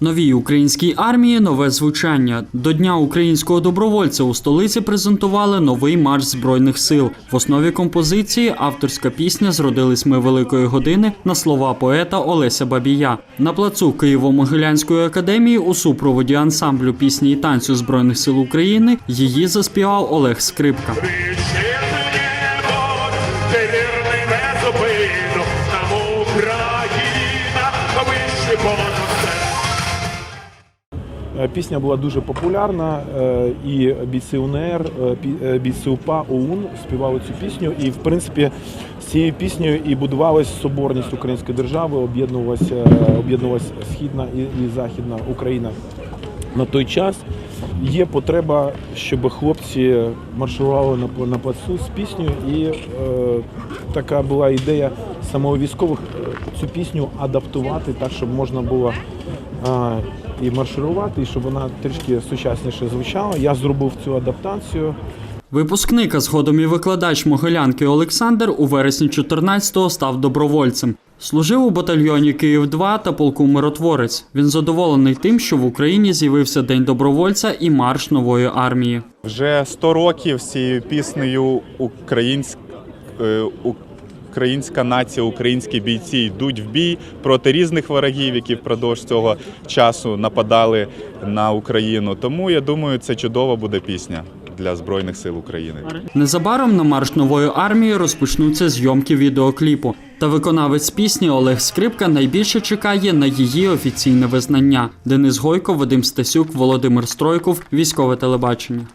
Новій українській армії нове звучання. До Дня українського добровольця у столиці презентували новий марш збройних сил. В основі композиції авторська пісня Зродились ми великої години на слова поета Олеся Бабія. На плацу Києво-Могилянської академії у супроводі ансамблю пісні і танцю збройних сил України її заспівав Олег Скрипка. Е, Пісня була дуже популярна, е, і бійці УНР, е, е, бійці УПА ОУН співали цю пісню. І, в принципі, з цією піснею і будувалась соборність української держави, об'єднувалася, е, об'єднувалася східна і, західна Україна. На той час є потреба, щоб хлопці марширували на, на плацу з піснею, і е, така була ідея самого військових е, цю пісню адаптувати так, щоб можна було е, і марширувати, і щоб вона трішки сучасніше звучала. Я зробив цю адаптацію. Випускник, а згодом і викладач Могилянки Олександр у вересні 14-го став добровольцем. Служив у батальйоні Київ 2 та полку Миротворець. Він задоволений тим, що в Україні з'явився День добровольця і марш нової армії. Вже 100 років з цією піснею українськ... українська нація, українські бійці йдуть в бій проти різних ворогів, які впродовж цього часу нападали на Україну. Тому я думаю, це чудова буде пісня для Збройних сил України. Незабаром на марш нової армії розпочнуться зйомки відеокліпу. Та виконавець пісні Олег Скрипка найбільше чекає на її офіційне визнання. Денис Гойко, Вадим Стасюк, Володимир Стройков, військове телебачення.